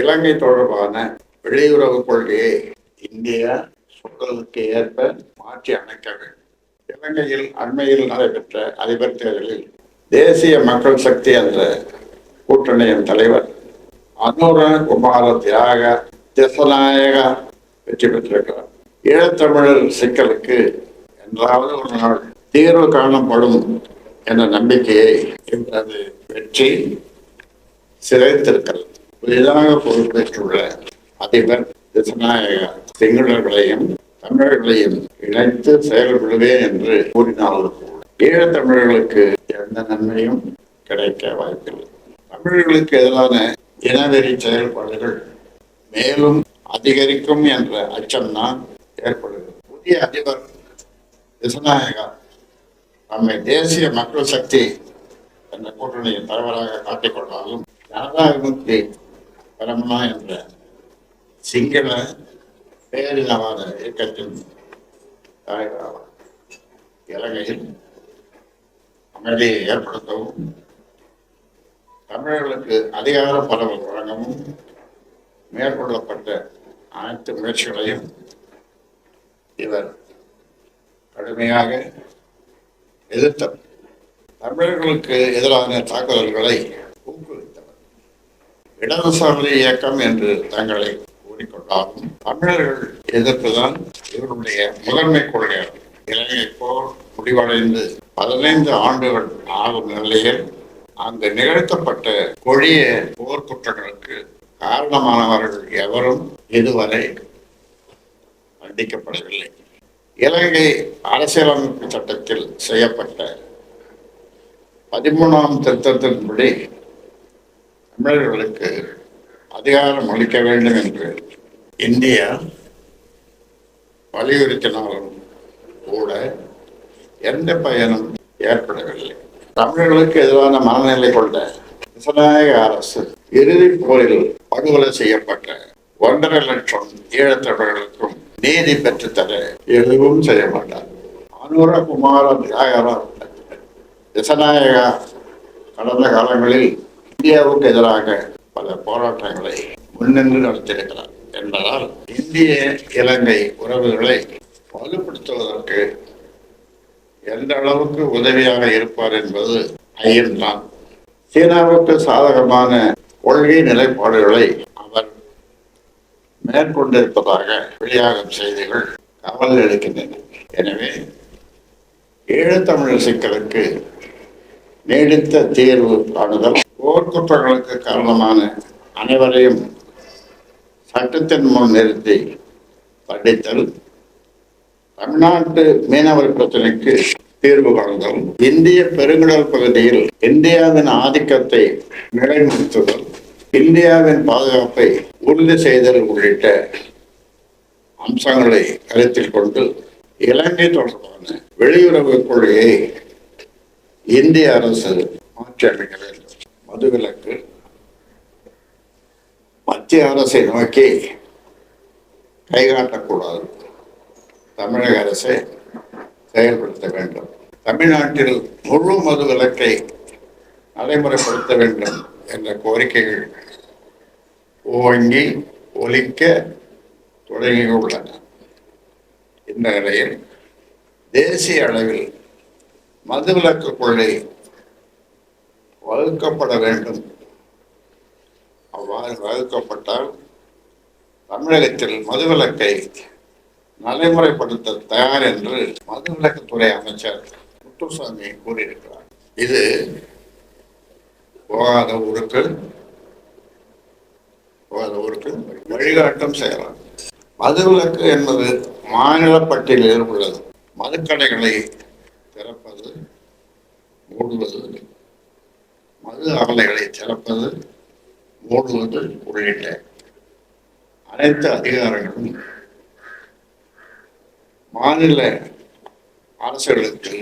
இலங்கை தொடர்பான வெளியுறவு கொள்கையை இந்தியா சூழலுக்கு ஏற்ப மாற்றி அமைக்க வேண்டும். இலங்கையில் அண்மையில் நடைபெற்ற அதிபர் தேர்தலில் தேசிய மக்கள் சக்தி என்ற கூட்டணியின் தலைவர் அனுர குமார தியாக திசநாயக வெற்றி பெற்றிருக்கிறார். ஈழத்தமிழர் சிக்கலுக்கு என்றாவது ஒரு நாள் தீர்வு காணப்படும் என்ற நம்பிக்கையை இவரது வெற்றி சிதைத்திருக்கிறது. புதிதாக பொறுப்பேற்றுள்ள அதிபர் திசநாயக சிங்களர்களையும் தமிழர்களையும் இணைத்து செயல்படுவேன் என்று கூறினாலும் கூட ஈழத்தமிழர்களுக்கு எந்த நன்மையும் கிடைக்க வாய்ப்பில்லை. தமிழர்களுக்கு எதிரான இனவெறி செயல்பாடுகள் மேலும் அதிகரிக்கும் என்ற அச்சம்தான் ஏற்படுகிறது. புதிய அதிபர் திசநாயகா நம்மை தேசிய மக்கள் சக்தி என்ற கூட்டணியின் தலைவராக காட்டிக்கொண்டாலும் ஜனதாவிமுக்தி பரமனா என்ற சிங்கள பேரினவாத இயக்கத்தின் தலைவராவார். இலங்கையில் அமைதியை ஏற்படுத்தவும் தமிழர்களுக்கு அதிகார பரவல் வழங்கவும் மேற்கொள்ளப்பட்ட அனைத்து முயற்சிகளையும் இவர் கடுமையாக எதிர்த்தார். தமிழர்களுக்கு எதிரான தாக்குதல்களை இடதுசாரி இயக்கம் என்று தங்களை கூறிக்கொண்டாலும் தமிழர்கள் எதிர்ப்புதான் இவருடைய முதன்மை கொள்கையாகும். இலங்கை போர் முடிவடைந்து பதினைந்து ஆண்டுகள் ஆகும் நிலையில் அங்கு நிகழ்த்தப்பட்ட கொடிய போர் குற்றங்களுக்கு காரணமானவர்கள் எவரும் இதுவரை கண்டிக்கப்படவில்லை இலங்கை அரசியலமைப்பு சட்டத்தில் செய்யப்பட்ட பதிமூணாம் திருத்தத்தின்படி தமிழர்களுக்கு அதிகாரம் அளிக்க வேண்டும் என்று இந்தியா வலியுறுத்தினாலும் கூட எந்த பயனும் ஏற்படவில்லை. தமிழர்களுக்கு எதிரான மனநிலை கொண்ட விசநாயக அரசு இறுதிப் போரில் படுகொலை செய்யப்பட்ட ஒன்றரை லட்சம் ஈழத்தமிழர்களுக்கும் நீதி பெற்றுத்தர எதுவும் செய்ய மாட்டார். அனுரகுமார தியாகரார் விசநாயகா கடந்த காலங்களில் இந்தியாவுக்கு எதிராக பல போராட்டங்களை முன்னின்று நடத்தியிருக்கிறார். என்பதால் இந்திய இலங்கை உறவுகளை வலுப்படுத்துவதற்கு எந்த அளவுக்கு உதவியாக இருப்பார் என்பது ஐயம்தான். சீனாவுக்கு சாதகமான கொள்கை நிலைப்பாடுகளை அவர் மேற்கொண்டிருப்பதாக வெளியாகும் செய்திகள் கவலை அளிக்கின்றன எனவே ஈழத்தமிழர் சிக்கலுக்கு நீடித்த தீர்வு காணுதல் போர்க்குற்றங்களுக்கு காரணமான அனைவரையும் சட்டத்தின் முன் நிறுத்தி படித்தல் தமிழ்நாட்டு மீனவர் பிரச்சனைக்கு தீர்வு காணுதல் இந்திய பெருங்கடல் பகுதியில் இந்தியாவின் ஆதிக்கத்தை நிலைநிறுத்துதல் இந்தியாவின் பாதுகாப்பை உறுதி செய்தல் உள்ளிட்ட அம்சங்களை கருத்தில் கொண்டு இலங்கை தொடர்பான வெளியுறவு கொள்கையை இந்திய அரசு மாற்றியமைக்கிறது. வேண்டும் மதுவிலக்கு மத்திய அரசை நோக்கி கைகாட்டக்கூடாது. தமிழக அரசை செயல்படுத்த வேண்டும். தமிழ்நாட்டில் முழு மது விலக்கை நடைமுறைப்படுத்த வேண்டும் என்ற கோரிக்கைகள் ஓங்கி ஒலிக்க தொடங்கியுள்ளன. இந்த நிலையில் தேசிய அளவில் மதுவிலக்கு கொள்கை வகுக்கப்பட வேண்டும். அவ்வாறு வகுக்கப்பட்டால் தமிழகத்தில் மதுவிலக்கை நடைமுறைப்படுத்த தயார் என்று மதுவிலக்குத்துறை அமைச்சர் முத்துசாமி கூறியிருக்கிறார். இது போகாத ஊருக்கு போகாத ஊருக்கு வழிகாட்டும் செய்யலாம் மதுவிலக்கு என்பது மாநில பட்டியலில் உள்ளது. மதுக்கடைகளை திறப்பது மூடுவது மது ஆலைகளை திறப்பது மூடுவது உள்ளிட்ட அனைத்து அதிகாரங்களும் மாநில அரசுகளுக்கு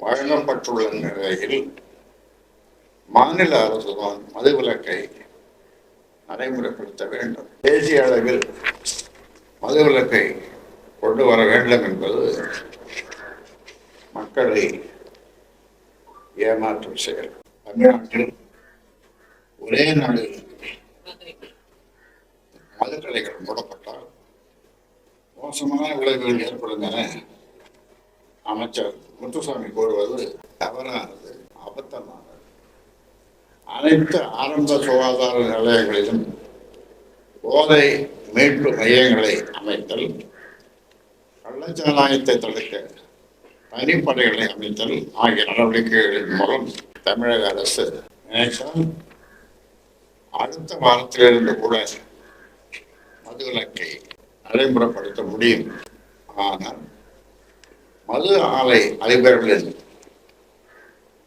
வழங்கப்பட்டுள்ள நிலையில் மாநில அரசுதான் மதுவிலக்கை நடைமுறைப்படுத்த வேண்டும். தேசிய அளவில் மதுவிலக்கை கொண்டு வர வேண்டும் என்பது மக்களை ஏமாற்றும் செயல். தமிழ்நாட்டில் ஒரே நாடு மதுக்கடைகள் மூடப்பட்டால் மோசமான விளைவுகள் ஏற்படும் என அமைச்சர் முத்துசாமி கூறுவது தவறானது அபத்தமானது. அனைத்து ஆரம்ப சுகாதார நிலையங்களிலும் போதை மீட்பு மையங்களை அமைத்தல் கள்ளச்சாராயத்தை தடுக்க தனிப்படைகளை அமைத்தல் ஆகிய நடவடிக்கைகளின் மூலம் தமிழக அரசு நினைத்தால் அடுத்த வாரத்திலிருந்து கூட மதுவிலக்கை நடைமுறைப்படுத்த முடியும். ஆனால் மது ஆலை அதிபர்களின்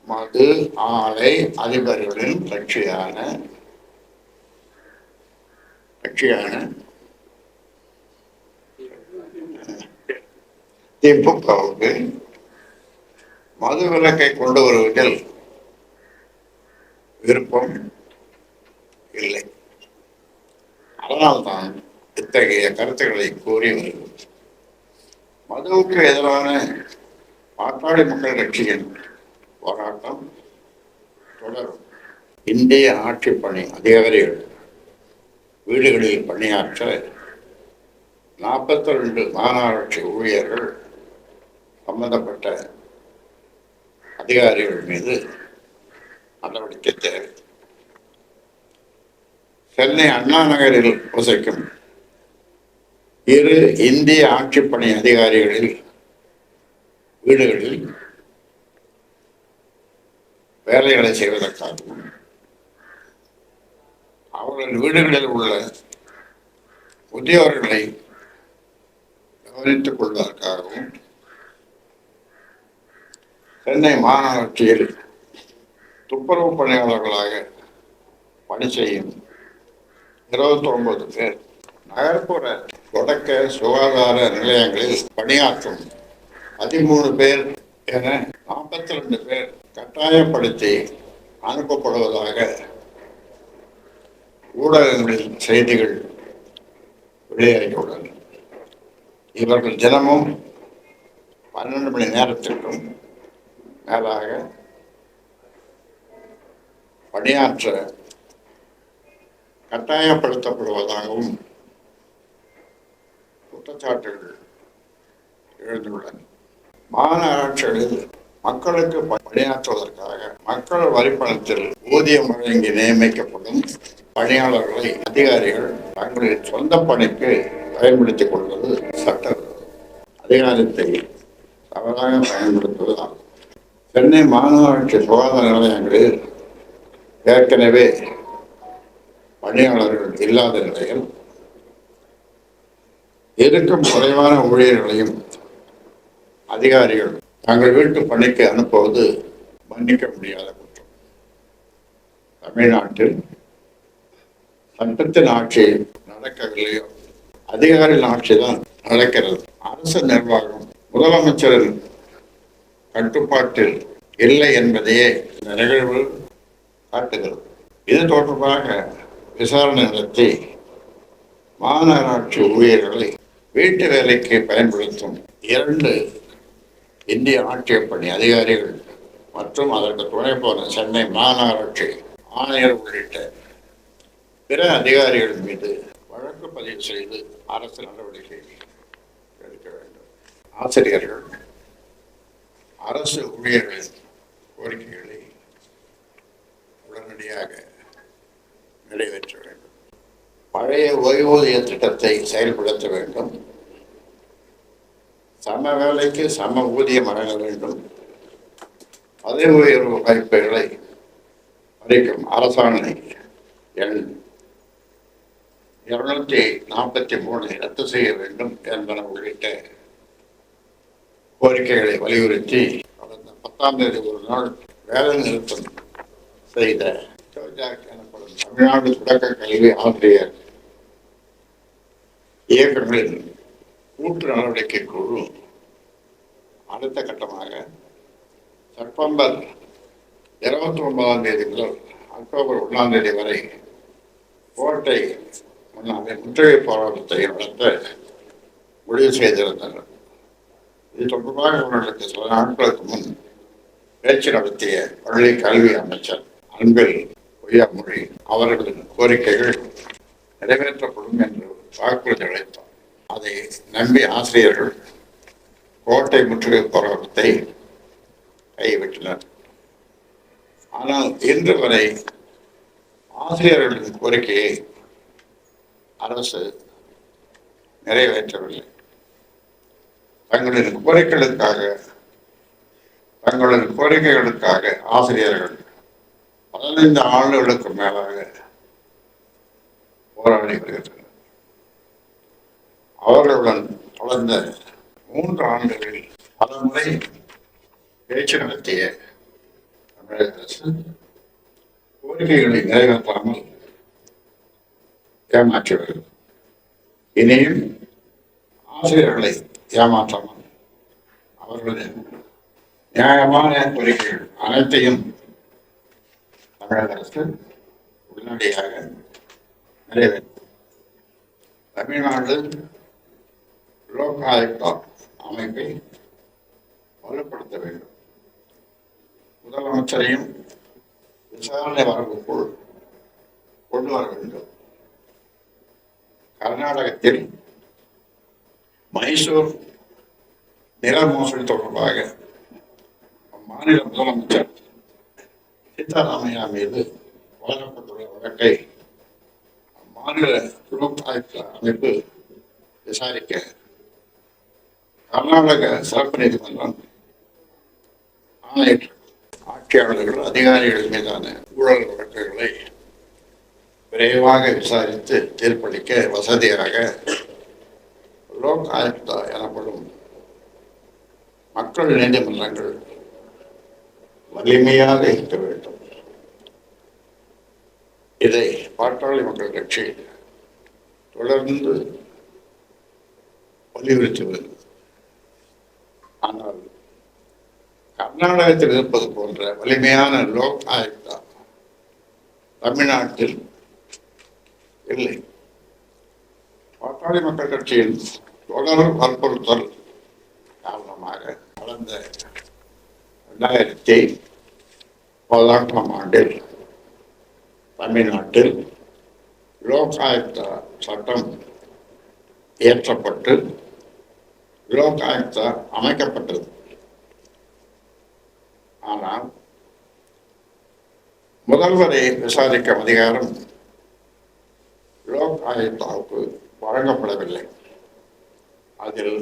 மது ஆலை அதிபர்களின் கட்சியான கட்சியான திமுகவுக்கு மது விலக்கை கொண்டு வருவதில் விருப்பம் இல்லை. அதனால்தான் இத்தகைய கருத்துக்களை கூறி வருகிறோம். மதுவுக்கு எதிரான பாட்டாளி மக்கள் கட்சியின் போராட்டம் தொடரும். இந்திய ஆட்சி பணி அதிகாரிகள் வீடுகளில் பணியாற்ற நாற்பத்தி ரெண்டு மாநகராட்சி ஊழியர்கள் சம்பந்தப்பட்ட அதிகாரிகள் மீது நடவடிக்கை தேவை சென்னை அண்ணா நகரில் வசிக்கும் இரு இந்திய ஆட்சிப்பணி அதிகாரிகளில் வீடுகளில் வேலைகளை செய்வதற்காகவும் அவர்கள் வீடுகளில் உள்ள முதியோர்களை கவனித்துக் கொள்வதற்காகவும் சென்னை மாநகராட்சியில் துப்புரவு பணியாளர்களாக பணி செய்யும். இருபத்தி ஒன்பது பேர். நகர்ப்புற தொடக்க சுகாதார நிலையங்களில் பணியாற்றும் பதிமூணு பேர் என நாற்பத்தி ரெண்டு பேர் கட்டாயப்படுத்தி அனுப்பப்படுவதாக ஊடகங்களில் செய்திகள் வெளியாகியுள்ளன. இவர்கள் தினமும் பன்னெண்டு மணி நேரத்திற்கும் மேலாக பணியாற்ற கட்டாயப்படுத்தப்படுவதாகவும் குற்றச்சாட்டுகள் எழுந்துள்ளன. மாநகராட்சிகளில் மக்களுக்கு பணியாற்றுவதற்காக மக்கள் வரிப்பணத்தில் ஊதியம் வழங்கி நியமிக்கப்படும் பணியாளர்களை அதிகாரிகள் தங்களின் சொந்த பணிக்கு பயன்படுத்திக் கொள்வது சட்ட அதிகாரத்தை தவறாக பயன்படுத்துவதாகும் சென்னை மாநகராட்சி சுகாதார நிலையங்களில் ஏற்கனவே பணியாளர்கள் இல்லாத நிலையில் இருக்கும் குறைவான ஊழியர்களையும் அதிகாரிகள் தங்கள் வீட்டு பணிக்கு அனுப்புவது மன்னிக்க முடியாத குற்றம். தமிழ்நாட்டில் சட்டத்தின் ஆட்சி நடக்கவில்லையோ அதிகாரிகளின் ஆட்சி தான் நடக்கிறது. அரசு நிர்வாகம் முதலமைச்சரின் கட்டுப்பாட்டில் இல்லை என்பதையே இந்த நிகழ்வு காட்டுகிறது. இது தொடர்பாக விசாரணை நடத்தி மாநகராட்சி ஊழியர்களை வீட்டு வேலைக்கு பயன்படுத்தும் இரண்டு இந்திய ஆட்சியப் பணி அதிகாரிகள் மற்றும் அதற்கு துணை போன சென்னை மாநகராட்சி ஆணையர் உள்ளிட்ட பிற அதிகாரிகள் மீது வழக்கு பதிவு செய்து அரசு நடவடிக்கை எடுக்க வேண்டும். ஆசிரியர்கள் அரசு ஊழியர்களின் கோரிக்கைகளை உடனடியாக நிறைவேற்ற வேண்டும். பழைய ஓய்வூதிய திட்டத்தை செயல்படுத்த வேண்டும். சம வேலைக்கு சம ஊதியம் வழங்க வேண்டும். பதவி உயர்வு வாய்ப்புகளை அறிக்கும் அரசாணை எண் இருநூத்தி நாற்பத்தி மூணு ரத்து செய்ய வேண்டும் என்பன உள்ளிட்ட கோரிக்கைகளை வலியுறுத்தி கடந்த பத்தாம் தேதி ஒரு நாள் வேலை நிறுத்தம் செய்த. ஜோஜாக் எனப்படும் தமிழ்நாடு தொடக்க கல்வி ஆசிரியர் இயக்கங்களின் கூட்டு நடவடிக்கை குழு அடுத்த கட்டமாக செப்டம்பர் இருபத்தி ஒன்பதாம் தேதி முதல் அக்டோபர் ஒன்றாம் தேதி வரை கோட்டை முன்னாடி முற்றுகை போராட்டத்தை நடத்த முடிவு செய்திருந்தனர். இது தொடர்பாக அவர்களுக்கு சில நாட்களுக்கு முன் பேச்சு நடத்திய பள்ளி கல்வி அமைச்சர் அன்பில் பொய்யாமொழி அவர்களின் கோரிக்கைகள் நிறைவேற்றப்படும் என்று வாக்குறுதி அளித்தார். அதை நம்பி ஆசிரியர்கள் கோட்டை முற்றுகை போராட்டத்தை கைவிட்டனர். ஆனால் இன்று வரை ஆசிரியர்களின் கோரிக்கையை அரசு நிறைவேற்றவில்லை. தங்களின் கோரிக்கைகளுக்காக தங்களின் கோரிக்கைகளுக்காக ஆசிரியர்கள் பதினைந்து ஆண்டுகளுக்கு மேலாக போராடி வருகின்றனர். அவர்களுடன் தொடர்ந்த மூன்று ஆண்டுகளில் பல முறை பேச்சு நடத்திய தமிழக அரசு கோரிக்கைகளை நிறைவேற்றாமல் ஏமாற்றி வருகிறது இனியும் ஆசிரியர்களை ஏமாற்றாமல் அவர்களுடைய நியாயமான கோரிக்கைகள் அனைத்தையும் தமிழக அரசு உடனடியாக நிறைவேற்றும் தமிழ்நாடு லோக் ஆயுக்தா அமைப்பை வலுப்படுத்த வேண்டும். முதலமைச்சரையும் விசாரணை வரம்புக்குள் கொண்டு வர வேண்டும். கர்நாடகத்தில் மைசூர் நில மோசடி தொடர்பாக மாநில முதலமைச்சர் சீதாராமையா மீது வழங்கப்பட்டுள்ள வழக்கை மாநில லோக் அமைப்பு விசாரிக்க கர்நாடக சிறப்பு நீதிமன்றம் ஆணையிட்டு ஆட்சியாளர்கள் அதிகாரிகள் மீதான ஊழல் வழக்குகளை விரைவாக விசாரித்து தீர்ப்பளிக்க வசதியாக லோக் ஆயுக்தா எனப்படும் மக்கள் நீதிமன்றங்கள் வலிமையாக இருக்க வேண்டும். இதை பாட்டாளி மக்கள் கட்சி தொடர்ந்து வலியுறுத்தி வருகிறது ஆனால் கர்நாடகத்தில் இருப்பது போன்ற வலிமையான லோக் ஆயுக்தா தமிழ்நாட்டில் இல்லை. பாட்டாளி மக்கள் கட்சியின் தொடர் வற்புறுத்தல் காரணமாக வளர்ந்த ரெண்டாயிரத்தி பதினெட்டாம் ஆண்டில் தமிழ்நாட்டில் லோக் சட்டம் இயற்றப்பட்டு லோகாயுக்த அமைக்கப்பட்டது. ஆனால் முதல்வரை விசாரிக்கும் அதிகாரம் லோக் ஆயுக்தாவுக்கு வழங்கப்படவில்லை. அதில்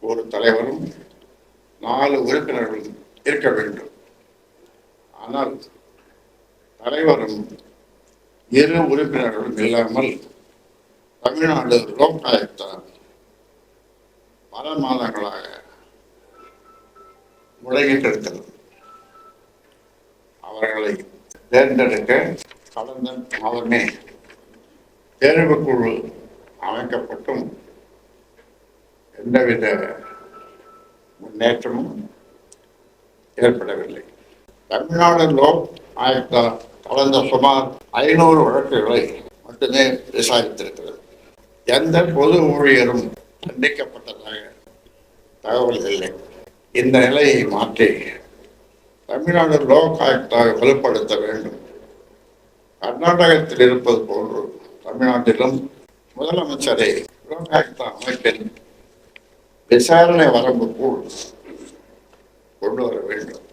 ஒரு தலைவரும் நாலு உறுப்பினர்களும் இருக்க வேண்டும். ஆனால் தலைவரும் இரு உறுப்பினர்களும் இல்லாமல் தமிழ்நாடு லோக் பல மாதங்களாக முடங்கி அவர்களை தேர்ந்தெடுக்க கடந்த மாதமே தேர்வுக்குழு அமைக்கப்பட்டும். எந்தவித முன்னேற்றமும் ஏற்படவில்லை. தமிழ்நாடு லோக் ஆயுக்தா கடந்த சுமார் ஐநூறு வழக்குகளை மட்டுமே விசாரித்திருக்கிறது. எந்த பொது ஊழியரும் தண்டிக்கப்பட்டதாக தகவல் இல்லை. இந்த நிலையை மாற்றி தமிழ்நாடு லோக் ஆயுக்தாக வலுப்படுத்த வேண்டும். கர்நாடகத்தில் இருப்பது போன்று தமிழ்நாட்டிலும் முதலமைச்சரை லோக் ஆயுக்தா அமைப்பில் விசாரணை வரம்புக்குள் கொண்டு வர வேண்டும்